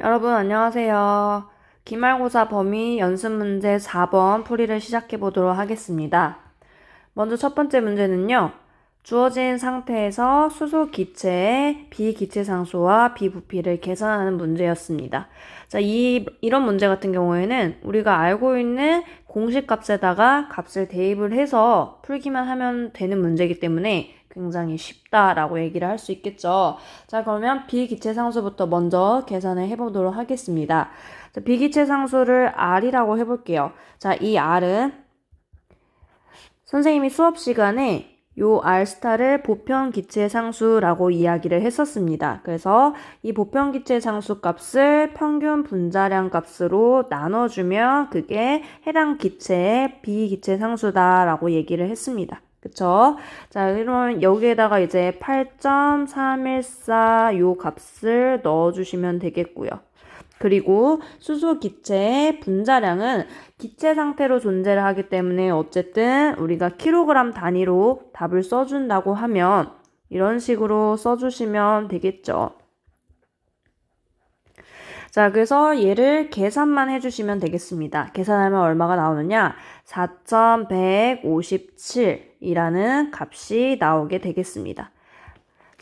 여러분 안녕하세요. 기말고사 범위 연습 문제 4번 풀이를 시작해 보도록 하겠습니다. 먼저 첫 번째 문제는요. 주어진 상태에서 수소 기체의 비기체 상수와 비부피를 계산하는 문제였습니다. 자, 이, 이런 문제 같은 경우에는 우리가 알고 있는 공식 값에다가 값을 대입을 해서 풀기만 하면 되는 문제이기 때문에 굉장히 쉽다라고 얘기를 할 수 있겠죠. 자, 그러면 비기체 상수부터 먼저 계산을 해보도록 하겠습니다. 자, 비기체 상수를 R이라고 해볼게요. 자, 이 R은 선생님이 수업 시간에 요 R스타를 보편 기체 상수라고 이야기를 했었습니다. 그래서 이 보편 기체 상수 값을 평균 분자량 값으로 나눠주면 그게 해당 기체의 비기체 상수다라고 얘기를 했습니다. 그쵸? 자, 그러면 여기에다가 이제 8.314 요 값을 넣어주시면 되겠고요. 그리고 수소 기체의 분자량은 기체 상태로 존재를 하기 때문에 어쨌든 우리가 킬로그램 단위로 답을 써준다고 하면 이런 식으로 써주시면 되겠죠. 자, 그래서 얘를 계산만 해주시면 되겠습니다. 계산하면 얼마가 나오느냐? 4157이라는 값이 나오게 되겠습니다.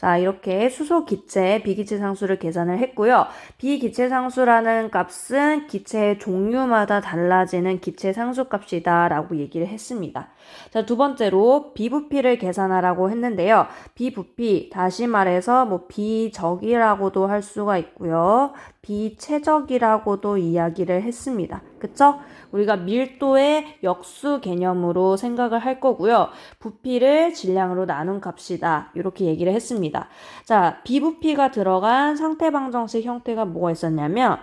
자, 이렇게 수소 기체, 비기체 상수를 계산을 했고요. 비기체 상수라는 값은 기체의 종류마다 달라지는 기체 상수 값이다 라고 얘기를 했습니다. 자, 두 번째로 비부피를 계산하라고 했는데요. 비부피, 다시 말해서 뭐 비적이라고도 할 수가 있고요. 비최적이라고도 이야기를 했습니다. 그쵸? 우리가 밀도의 역수 개념으로 생각을 할 거고요. 부피를 질량으로 나눈 값이다. 이렇게 얘기를 했습니다. 자, 비부피가 들어간 상태 방정식 형태가 뭐가 있었냐면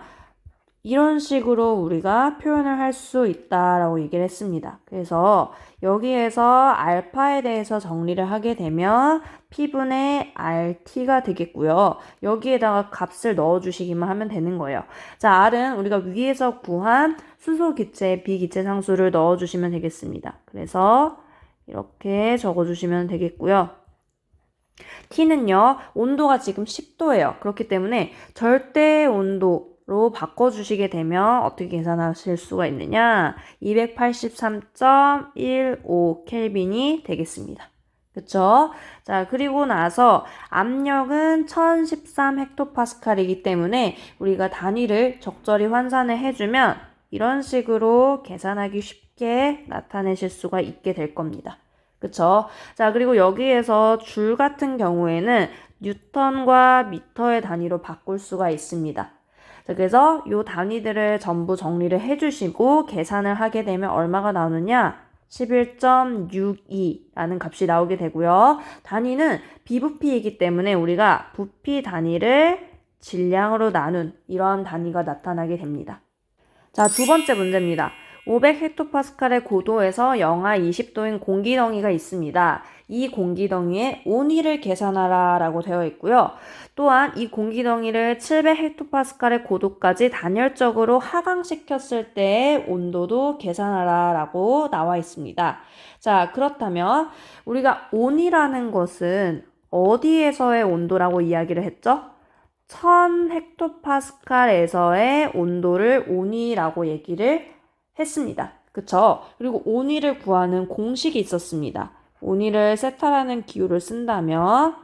이런 식으로 우리가 표현을 할 수 있다라고 얘기를 했습니다. 그래서 여기에서 알파에 대해서 정리를 하게 되면 P분의 RT가 되겠고요. 여기에다가 값을 넣어주시기만 하면 되는 거예요. 자, R은 우리가 위에서 구한 수소 기체, 비기체 상수를 넣어주시면 되겠습니다. 그래서 이렇게 적어주시면 되겠고요. T는요, 온도가 지금 10도예요. 그렇기 때문에 절대 온도, 로 바꿔주시게 되면 어떻게 계산하실 수가 있느냐? 283.15 켈빈이 되겠습니다. 그쵸? 자, 그리고 나서 압력은 1013 헥토파스칼이기 때문에 우리가 단위를 적절히 환산을 해주면 이런 식으로 계산하기 쉽게 나타내실 수가 있게 될 겁니다. 그쵸? 자, 그리고 여기에서 줄 같은 경우에는 뉴턴과 미터의 단위로 바꿀 수가 있습니다. 그래서 이 단위들을 전부 정리를 해주시고 계산을 하게 되면 얼마가 나오느냐? 11.62라는 값이 나오게 되고요. 단위는 비부피이기 때문에 우리가 부피 단위를 질량으로 나눈 이러한 단위가 나타나게 됩니다. 자, 두 번째 문제입니다. 500헥토파스칼의 고도에서 영하 20도인 공기덩이가 있습니다. 이 공기덩이의 온위를 계산하라 라고 되어 있고요. 또한 이 공기덩이를 700헥토파스칼의 고도까지 단열적으로 하강시켰을 때의 온도도 계산하라 라고 나와 있습니다. 자, 그렇다면 우리가 온이라는 것은 어디에서의 온도라고 이야기를 했죠? 1000헥토파스칼에서의 온도를 온이라고 얘기를 했습니다. 그쵸? 그리고 온위를 구하는 공식이 있었습니다. 온위를 세타라는 기호를 쓴다면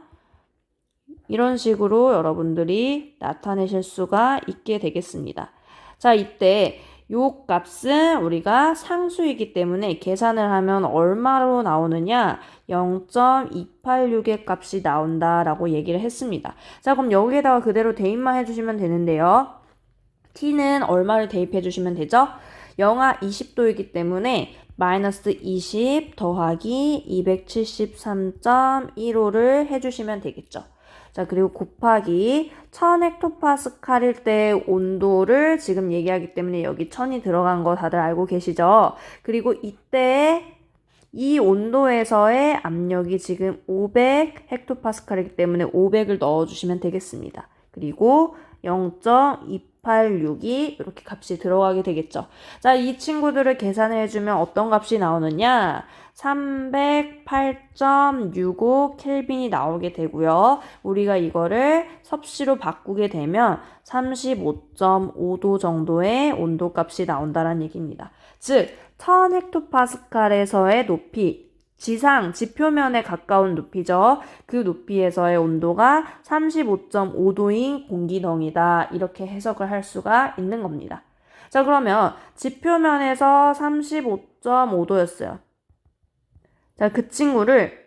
이런 식으로 여러분들이 나타내실 수가 있게 되겠습니다. 자, 이때 요 값은 우리가 상수이기 때문에 계산을 하면 얼마로 나오느냐? 0.286의 값이 나온다라고 얘기를 했습니다. 자, 그럼 여기에다가 그대로 대입만 해주시면 되는데요. t는 얼마를 대입해 주시면 되죠? 영하 20도이기 때문에 마이너스 20 더하기 273.15를 해주시면 되겠죠. 자, 그리고 곱하기 1000헥토파스칼일 때 온도를 지금 얘기하기 때문에 여기 1000이 들어간 거 다들 알고 계시죠? 그리고 이때 이 온도에서의 압력이 지금 500헥토파스칼이기 때문에 500을 넣어주시면 되겠습니다. 그리고 0.2862 이렇게 값이 들어가게 되겠죠. 자, 이 친구들을 계산해 주면 어떤 값이 나오느냐? 308.65 켈빈이 나오게 되고요. 우리가 이거를 섭씨로 바꾸게 되면 35.5도 정도의 온도 값이 나온다는 얘기입니다. 즉, 1000 헥토파스칼에서의 높이, 지상, 지표면에 가까운 높이죠. 그 높이에서의 온도가 35.5도인 공기덩이다. 이렇게 해석을 할 수가 있는 겁니다. 자, 그러면 지표면에서 35.5도였어요. 자, 그 친구를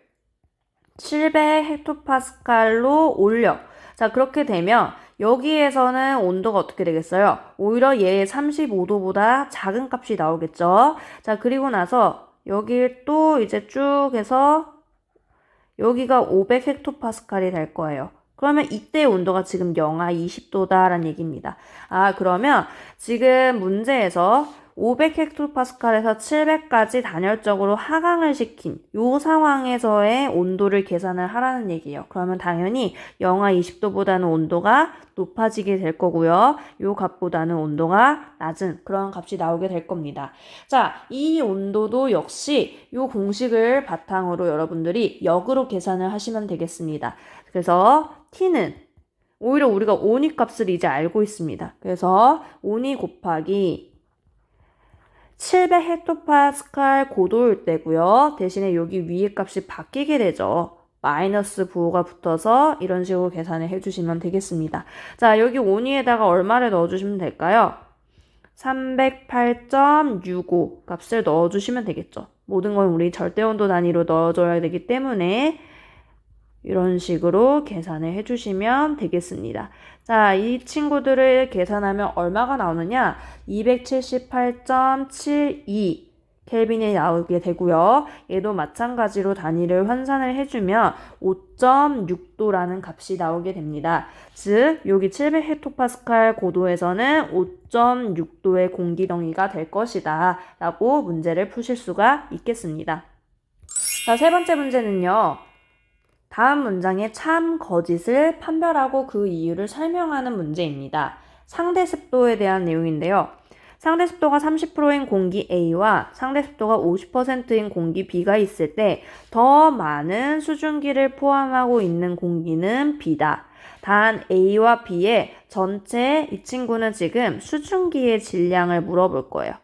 700 헥토파스칼로 올려. 자, 그렇게 되면 여기에서는 온도가 어떻게 되겠어요? 오히려 얘의 35도보다 작은 값이 나오겠죠? 자, 그리고 나서 여길 또 이제 쭉 해서 여기가 500 헥토파스칼이 될 거예요. 그러면 이때 온도가 지금 영하 20도다라는 얘기입니다. 아, 그러면 지금 문제에서 500 헥토파스칼에서 700까지 단열적으로 하강을 시킨 요 상황에서의 온도를 계산을 하라는 얘기예요. 그러면 당연히 영하 20도보다는 온도가 높아지게 될 거고요. 요 값보다는 온도가 낮은 그런 값이 나오게 될 겁니다. 자, 이 온도도 역시 요 공식을 바탕으로 여러분들이 역으로 계산을 하시면 되겠습니다. 그래서 T는 오히려 우리가 온이 값을 이제 알고 있습니다. 그래서 온이 곱하기 700 헥토파스칼 고도일 때고요. 대신에 여기 위에 값이 바뀌게 되죠. 마이너스 부호가 붙어서 이런 식으로 계산을 해주시면 되겠습니다. 자, 여기 온위에다가 얼마를 넣어주시면 될까요? 308.65 값을 넣어주시면 되겠죠. 모든 건 우리 절대 온도 단위로 넣어줘야 되기 때문에 이런 식으로 계산을 해주시면 되겠습니다. 자, 이 친구들을 계산하면 얼마가 나오느냐? 278.72 켈빈이 나오게 되고요. 얘도 마찬가지로 단위를 환산을 해주면 5.6도라는 값이 나오게 됩니다. 즉, 여기 700 헥토파스칼 고도에서는 5.6도의 공기 덩이가 될 것이다. 라고 문제를 푸실 수가 있겠습니다. 자, 세 번째 문제는요. 다음 문장의 참, 거짓을 판별하고 그 이유를 설명하는 문제입니다. 상대 습도에 대한 내용인데요. 상대 습도가 30%인 공기 A와 상대 습도가 50%인 공기 B가 있을 때 더 많은 수증기를 포함하고 있는 공기는 B다. 단 A와 B의 전체 이 친구는 지금 수증기의 질량을 물어볼 거예요.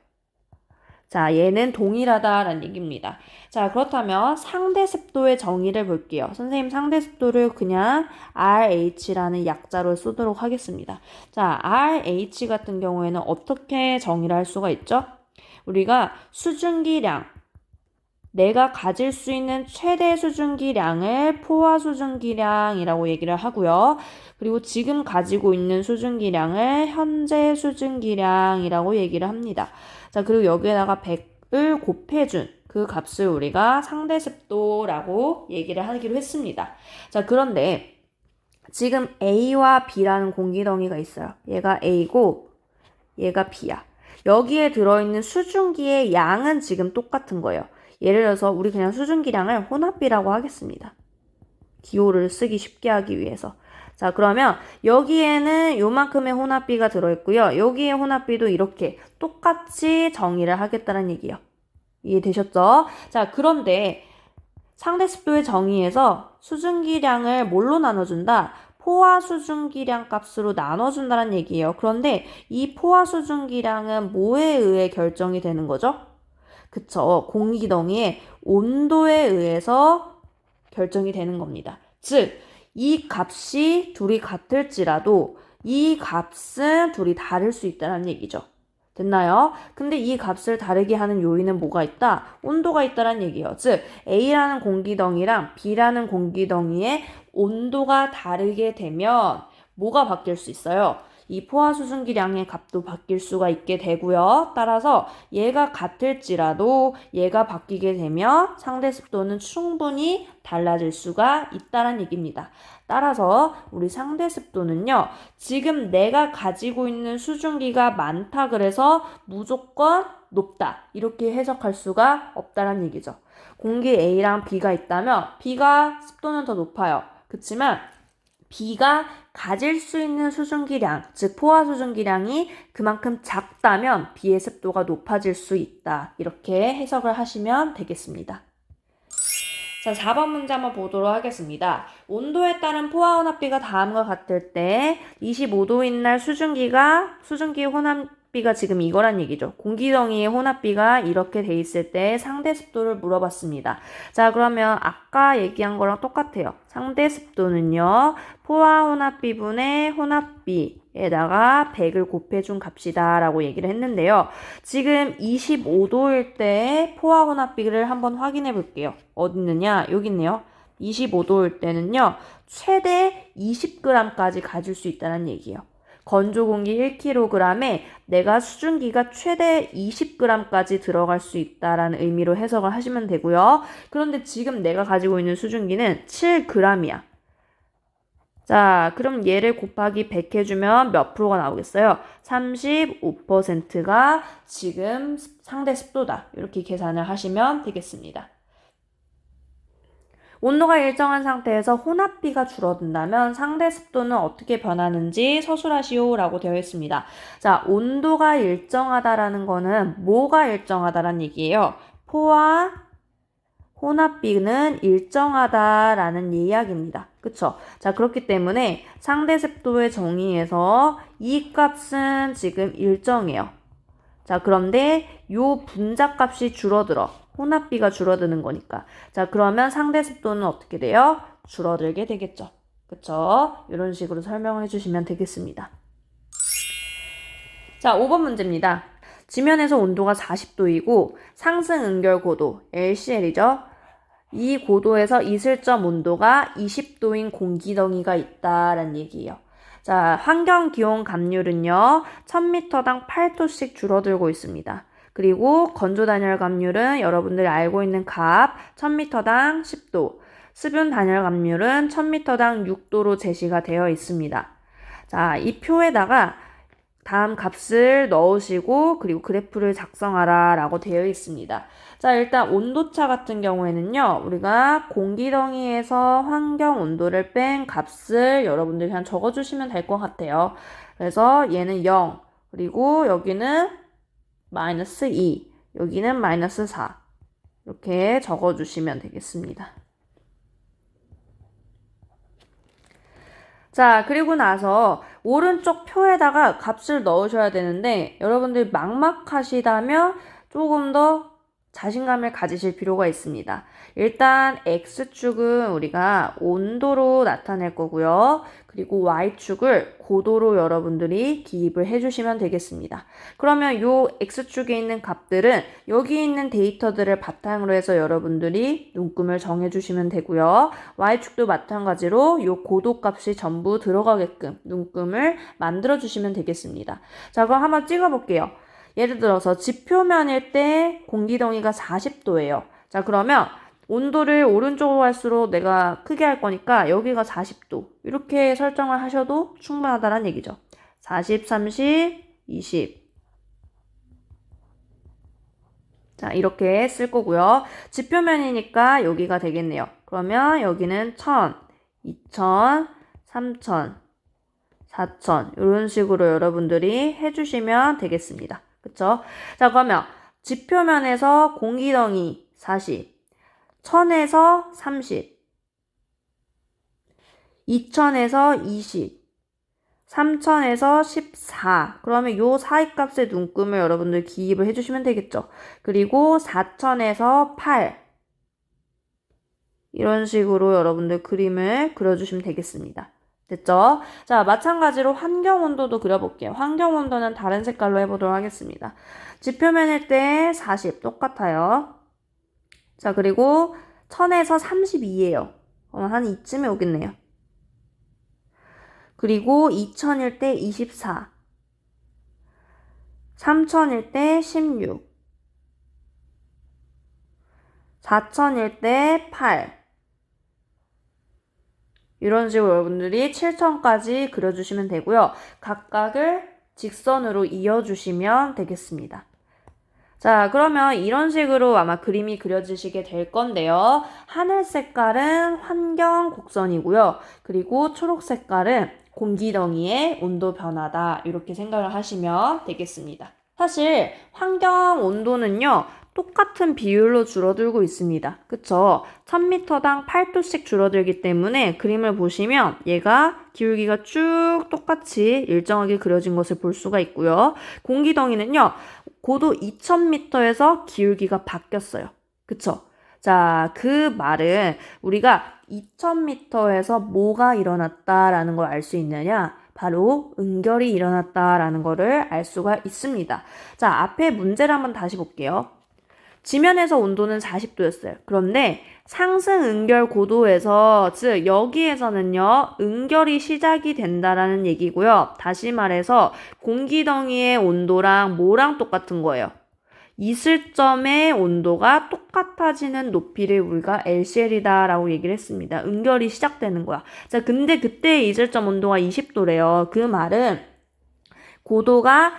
자, 얘는 동일하다라는 얘기입니다. 자, 그렇다면 상대 습도의 정의를 볼게요. 선생님 상대 습도를 그냥 RH라는 약자로 쓰도록 하겠습니다. 자, RH 같은 경우에는 어떻게 정의를 할 수가 있죠? 우리가 수증기량, 내가 가질 수 있는 최대 수증기량을 포화 수증기량이라고 얘기를 하고요. 그리고 지금 가지고 있는 수증기량을 현재 수증기량이라고 얘기를 합니다. 자, 그리고 여기에다가 100을 곱해준 그 값을 우리가 상대 습도라고 얘기를 하기로 했습니다. 자, 그런데 지금 A와 B라는 공기덩이가 있어요. 얘가 A고 얘가 B야. 여기에 들어있는 수증기의 양은 지금 똑같은 거예요. 예를 들어서 우리 그냥 수증기량을 혼합비라고 하겠습니다. 기호를 쓰기 쉽게 하기 위해서. 자, 그러면 여기에는 요만큼의 혼합비가 들어있고요. 여기에 혼합비도 이렇게 똑같이 정의를 하겠다는 얘기예요. 이해되셨죠? 자, 그런데 상대 습도의 정의에서 수증기량을 뭘로 나눠준다? 포화 수증기량 값으로 나눠준다는 얘기예요. 그런데 이 포화 수증기량은 뭐에 의해 결정이 되는 거죠? 그쵸. 공기덩이의 온도에 의해서 결정이 되는 겁니다. 즉, 이 값이 둘이 같을지라도 이 값은 둘이 다를 수 있다는 얘기죠. 됐나요? 근데 이 값을 다르게 하는 요인은 뭐가 있다? 온도가 있다는 얘기예요. 즉, A라는 공기덩이랑 B라는 공기덩이의 온도가 다르게 되면 뭐가 바뀔 수 있어요? 이 포화 수증기량의 값도 바뀔 수가 있게 되고요. 따라서 얘가 같을지라도 얘가 바뀌게 되면 상대 습도는 충분히 달라질 수가 있다는 얘기입니다. 따라서 우리 상대 습도는요. 지금 내가 가지고 있는 수증기가 많다 그래서 무조건 높다. 이렇게 해석할 수가 없다는 얘기죠. 공기 A랑 B가 있다면 B가 습도는 더 높아요. 그렇지만 B가 가질 수 있는 수증기량, 즉 포화 수증기량이 그만큼 작다면 B의 습도가 높아질 수 있다. 이렇게 해석을 하시면 되겠습니다. 자, 4번 문제 한번 보도록 하겠습니다. 온도에 따른 포화 혼합비가 다음과 같을 때 25도인 날 수증기가 수증기 혼합비가 지금 이거란 얘기죠. 공기덩이의 혼합비가 이렇게 돼 있을 때 상대 습도를 물어봤습니다. 자, 그러면 아까 얘기한 거랑 똑같아요. 상대 습도는요. 포화 혼합비분의 혼합비에다가 100을 곱해준 값이다 라고 얘기를 했는데요. 지금 25도일 때 포화 혼합비를 한번 확인해 볼게요. 어디 있느냐? 여기 있네요. 25도일 때는요. 최대 20g까지 가질 수 있다는 얘기예요. 건조 공기 1kg에 내가 수증기가 최대 20g까지 들어갈 수 있다라는 의미로 해석을 하시면 되고요. 그런데 지금 내가 가지고 있는 수증기는 7g이야. 자, 그럼 얘를 곱하기 100 해주면 몇 프로가 나오겠어요? 35%가 지금 상대 습도다. 이렇게 계산을 하시면 되겠습니다. 온도가 일정한 상태에서 혼합비가 줄어든다면 상대 습도는 어떻게 변하는지 서술하시오라고 되어 있습니다. 자, 온도가 일정하다라는 거는 뭐가 일정하다라는 얘기예요. 포와 혼합비는 일정하다라는 이야기입니다. 그쵸? 자, 그렇기 때문에 상대 습도의 정의에서 이 값은 지금 일정해요. 자, 그런데 요 분자 값이 줄어들어. 혼합비가 줄어드는 거니까. 자, 그러면 상대 습도는 어떻게 돼요? 줄어들게 되겠죠. 그쵸? 이런 식으로 설명을 해주시면 되겠습니다. 자, 5번 문제입니다. 지면에서 온도가 40도이고 상승 응결 고도 LCL이죠. 이 고도에서 이슬점 온도가 20도인 공기 덩이가 있다라는 얘기예요. 자, 환경 기온 감률은요. 1000m당 8도씩 줄어들고 있습니다. 그리고 건조 단열 감률은 여러분들이 알고 있는 값 1000m당 10도, 수분 단열 감률은 1000m당 6도로 제시가 되어 있습니다. 자, 이 표에다가 다음 값을 넣으시고 그리고 그래프를 작성하라 라고 되어 있습니다. 자, 일단 온도차 같은 경우에는요, 우리가 공기덩이에서 환경 온도를 뺀 값을 여러분들이 그냥 적어주시면 될 것 같아요. 그래서 얘는 0, 그리고 여기는 마이너스 2, 여기는 마이너스 4. 이렇게 적어주시면 되겠습니다. 자, 그리고 나서 오른쪽 표에다가 값을 넣으셔야 되는데 여러분들 막막하시다면 조금 더 자신감을 가지실 필요가 있습니다. 일단 X축은 우리가 온도로 나타낼 거고요. 그리고 Y축을 고도로 여러분들이 기입을 해주시면 되겠습니다. 그러면 요 X축에 있는 값들은 여기 있는 데이터들을 바탕으로 해서 여러분들이 눈금을 정해주시면 되고요. Y축도 마찬가지로 요 고도 값이 전부 들어가게끔 눈금을 만들어주시면 되겠습니다. 자, 그럼 한번 찍어볼게요. 예를 들어서 지표면일 때 공기덩이가 40도예요. 자, 그러면 온도를 오른쪽으로 할수록 내가 크게 할 거니까 여기가 40도. 이렇게 설정을 하셔도 충분하다는 얘기죠. 40, 30, 20. 자, 이렇게 쓸 거고요. 지표면이니까 여기가 되겠네요. 그러면 여기는 1000, 2000, 3000, 4000 이런 식으로 여러분들이 해주시면 되겠습니다. 그쵸? 자, 그러면 지표면에서 공기덩이 40, 1000에서 30, 2000에서 20, 3000에서 14. 그러면 요 사이 값의 눈금을 여러분들 기입을 해주시면 되겠죠. 그리고 4000에서 8. 이런 식으로 여러분들 그림을 그려주시면 되겠습니다. 됐죠? 자, 마찬가지로 환경 온도도 그려볼게요. 환경 온도는 다른 색깔로 해보도록 하겠습니다. 지표면일 때 40 똑같아요. 자, 그리고 1000에서 32예요. 어, 한 이쯤에 오겠네요. 그리고 2000일 때 24. 3000일 때 16. 4000일 때 8. 이런 식으로 여러분들이 7천까지 그려주시면 되고요. 각각을 직선으로 이어주시면 되겠습니다. 자, 그러면 이런 식으로 아마 그림이 그려지시게 될 건데요. 하늘 색깔은 환경 곡선이고요. 그리고 초록 색깔은 공기덩이의 온도 변화다. 이렇게 생각을 하시면 되겠습니다. 사실 환경 온도는요. 똑같은 비율로 줄어들고 있습니다. 그쵸? 1000m당 8도씩 줄어들기 때문에 그림을 보시면 얘가 기울기가 쭉 똑같이 일정하게 그려진 것을 볼 수가 있고요. 공기덩이는요. 고도 2000m에서 기울기가 바뀌었어요. 그쵸? 자, 그 말은 우리가 2000m에서 뭐가 일어났다라는 걸 알 수 있느냐? 바로 응결이 일어났다라는 것을 알 수가 있습니다. 자, 앞에 문제를 한번 다시 볼게요. 지면에서 온도는 40도였어요. 그런데 상승 응결 고도에서 즉 여기에서는요 응결이 시작이 된다라는 얘기고요. 다시 말해서 공기덩이의 온도랑 뭐랑 똑같은 거예요. 이슬점의 온도가 똑같아지는 높이를 우리가 LCL이다라고 얘기를 했습니다. 응결이 시작되는 거야. 자, 근데 그때 이슬점 온도가 20도래요. 그 말은 고도가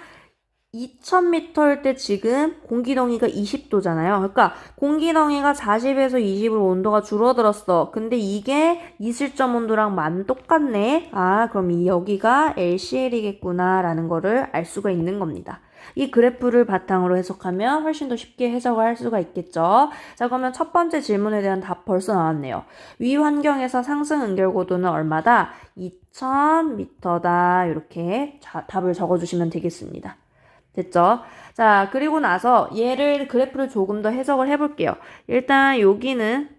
2000m일 때 지금 공기덩이가 20도잖아요. 그러니까 공기덩이가 40에서 20으로 온도가 줄어들었어. 근데 이게 이슬점 온도랑 만 똑같네. 아, 그럼 이 여기가 LCL이겠구나라는 거를 알 수가 있는 겁니다. 이 그래프를 바탕으로 해석하면 훨씬 더 쉽게 해석을 할 수가 있겠죠. 자, 그러면 첫 번째 질문에 대한 답 벌써 나왔네요. 위 환경에서 상승 응결 고도는 얼마다? 2000m다. 이렇게 자, 답을 적어주시면 되겠습니다. 됐죠? 자, 그리고 나서 얘를 그래프를 조금 더 해석을 해볼게요. 일단 여기는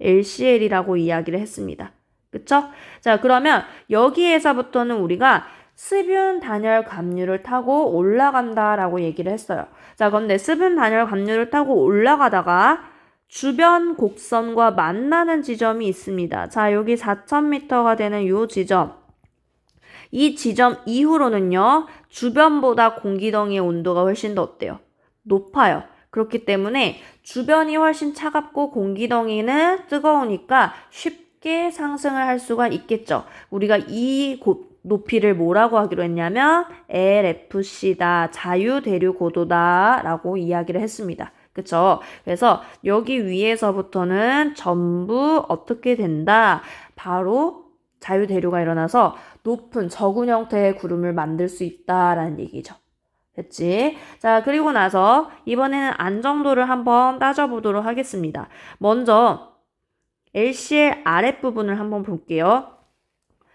LCL이라고 이야기를 했습니다. 그쵸? 자, 그러면 여기에서부터는 우리가 수분 단열 감류를 타고 올라간다라고 얘기를 했어요. 자, 그런데 수분 단열 감류를 타고 올라가다가 주변 곡선과 만나는 지점이 있습니다. 자, 여기 4,000m가 되는 이 지점. 이 지점 이후로는요, 주변보다 공기덩이의 온도가 훨씬 더 어때요? 높아요. 그렇기 때문에 주변이 훨씬 차갑고 공기덩이는 뜨거우니까 쉽게 상승을 할 수가 있겠죠. 우리가 이 고, 높이를 뭐라고 하기로 했냐면 LFC다. 자유 대류 고도다. 라고 이야기를 했습니다. 그쵸? 그래서 여기 위에서부터는 전부 어떻게 된다? 바로 자유 대류가 일어나서 높은 저군 형태의 구름을 만들 수 있다라는 얘기죠. 됐지? 자, 그리고 나서 이번에는 안정도를 한번 따져보도록 하겠습니다. 먼저 LCL 아랫부분을 한번 볼게요.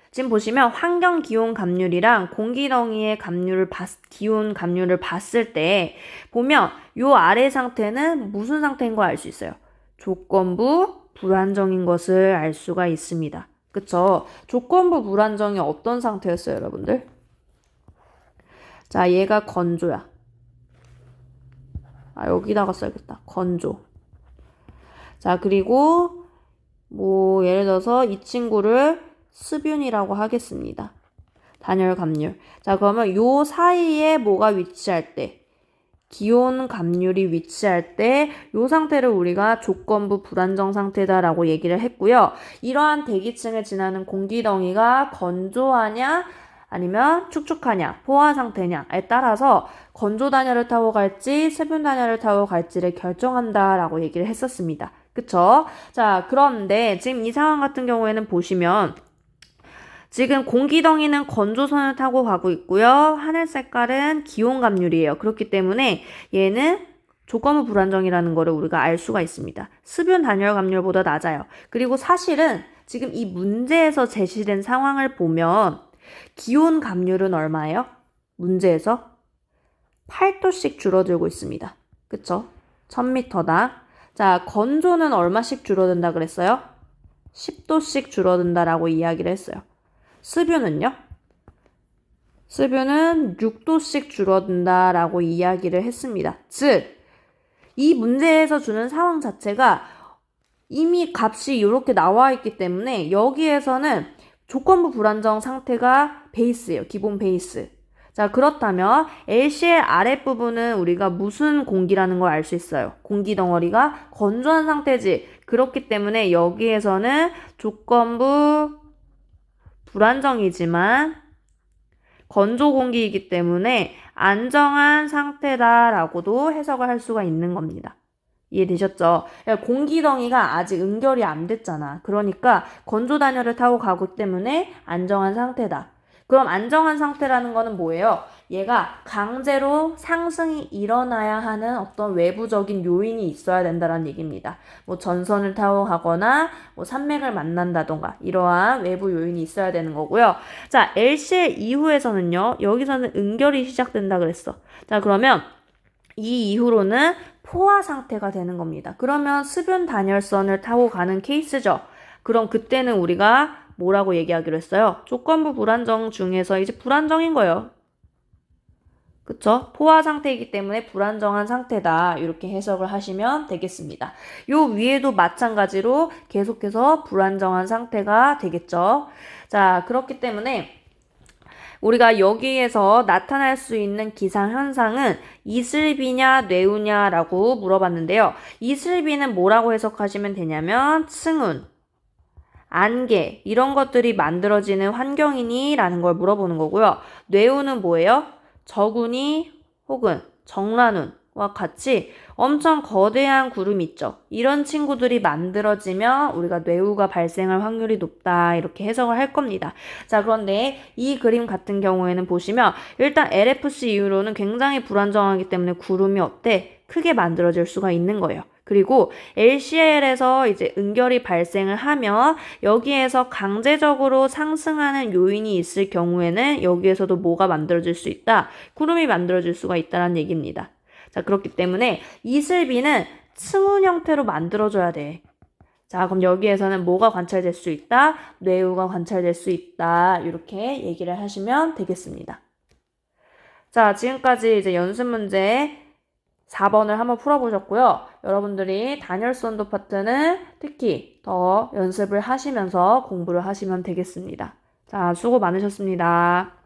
지금 보시면 환경 기온 감률이랑 공기 덩이의 감률을 봤, 기온 감률을 봤을 때 보면 요 아래 상태는 무슨 상태인 걸 알 수 있어요. 조건부 불안정인 것을 알 수가 있습니다. 그쵸? 조건부 불안정이 어떤 상태였어요, 여러분들? 자, 얘가 건조야. 아, 여기다가 써야겠다. 건조. 자, 그리고 뭐 예를 들어서 이 친구를 수뷴이라고 하겠습니다. 단열 감률. 자, 그러면 요 사이에 뭐가 위치할 때 기온 감률이 위치할 때 이 상태를 우리가 조건부 불안정 상태다라고 얘기를 했고요. 이러한 대기층을 지나는 공기 덩이가 건조하냐 아니면 축축하냐 포화 상태냐에 따라서 건조 단열을 타고 갈지 세분 단열을 타고 갈지를 결정한다라고 얘기를 했었습니다. 그쵸? 자, 그런데 지금 이 상황 같은 경우에는 보시면 지금 공기덩이는 건조선을 타고 가고 있고요. 하늘 색깔은 기온 감률이에요. 그렇기 때문에 얘는 조건부 불안정이라는 거를 우리가 알 수가 있습니다. 수분 단열 감률보다 낮아요. 그리고 사실은 지금 이 문제에서 제시된 상황을 보면 기온 감률은 얼마예요? 문제에서 8도씩 줄어들고 있습니다. 그쵸? 1000m당. 자, 건조는 얼마씩 줄어든다 그랬어요? 10도씩 줄어든다라고 이야기를 했어요. 수뷰는요? 수뷰는 6도씩 줄어든다라고 이야기를 했습니다. 즉, 이 문제에서 주는 상황 자체가 이미 값이 이렇게 나와 있기 때문에 여기에서는 조건부 불안정 상태가 베이스예요. 기본 베이스. 자, 그렇다면 LCL 아랫부분은 우리가 무슨 공기라는 걸 알 수 있어요. 공기 덩어리가 건조한 상태지. 그렇기 때문에 여기에서는 조건부 불안정이지만 건조 공기이기 때문에 안정한 상태다라고도 해석을 할 수가 있는 겁니다. 이해되셨죠? 그러니까 공기덩이가 아직 응결이 안 됐잖아. 그러니까 건조 단열을 타고 가기 때문에 안정한 상태다. 그럼 안정한 상태라는 거는 뭐예요? 얘가 강제로 상승이 일어나야 하는 어떤 외부적인 요인이 있어야 된다는 얘기입니다. 뭐 전선을 타고 가거나 뭐 산맥을 만난다던가 이러한 외부 요인이 있어야 되는 거고요. 자, LCL 이후에서는요. 여기서는 응결이 시작된다 그랬어. 자, 그러면 이 이후로는 포화 상태가 되는 겁니다. 그러면 수변 단열선을 타고 가는 케이스죠. 그럼 그때는 우리가 뭐라고 얘기하기로 했어요? 조건부 불안정 중에서 이제 불안정인 거예요. 그쵸? 포화 상태이기 때문에 불안정한 상태다. 이렇게 해석을 하시면 되겠습니다. 요 위에도 마찬가지로 계속해서 불안정한 상태가 되겠죠. 자, 그렇기 때문에 우리가 여기에서 나타날 수 있는 기상 현상은 이슬비냐 뇌우냐라고 물어봤는데요. 이슬비는 뭐라고 해석하시면 되냐면 승운, 안개 이런 것들이 만들어지는 환경이니라는 걸 물어보는 거고요. 뇌우는 뭐예요? 저군이 혹은 정란운과 같이 엄청 거대한 구름 있죠. 이런 친구들이 만들어지면 우리가 뇌우가 발생할 확률이 높다 이렇게 해석을 할 겁니다. 자 그런데 이 그림 같은 경우에는 보시면 일단 LFC 이후로는 굉장히 불안정하기 때문에 구름이 어때? 크게 만들어질 수가 있는 거예요. 그리고 LCL에서 이제 응결이 발생을 하면 여기에서 강제적으로 상승하는 요인이 있을 경우에는 여기에서도 뭐가 만들어질 수 있다? 구름이 만들어질 수가 있다는 얘기입니다. 자, 그렇기 때문에 이슬비는 승운 형태로 만들어줘야 돼. 자, 그럼 여기에서는 뭐가 관찰될 수 있다? 뇌우가 관찰될 수 있다. 이렇게 얘기를 하시면 되겠습니다. 자, 지금까지 이제 연습 문제 4번을 한번 풀어보셨고요. 여러분들이 단열선 도 파트는 특히 더 연습을 하시면서 공부를 하시면 되겠습니다. 자, 수고 많으셨습니다.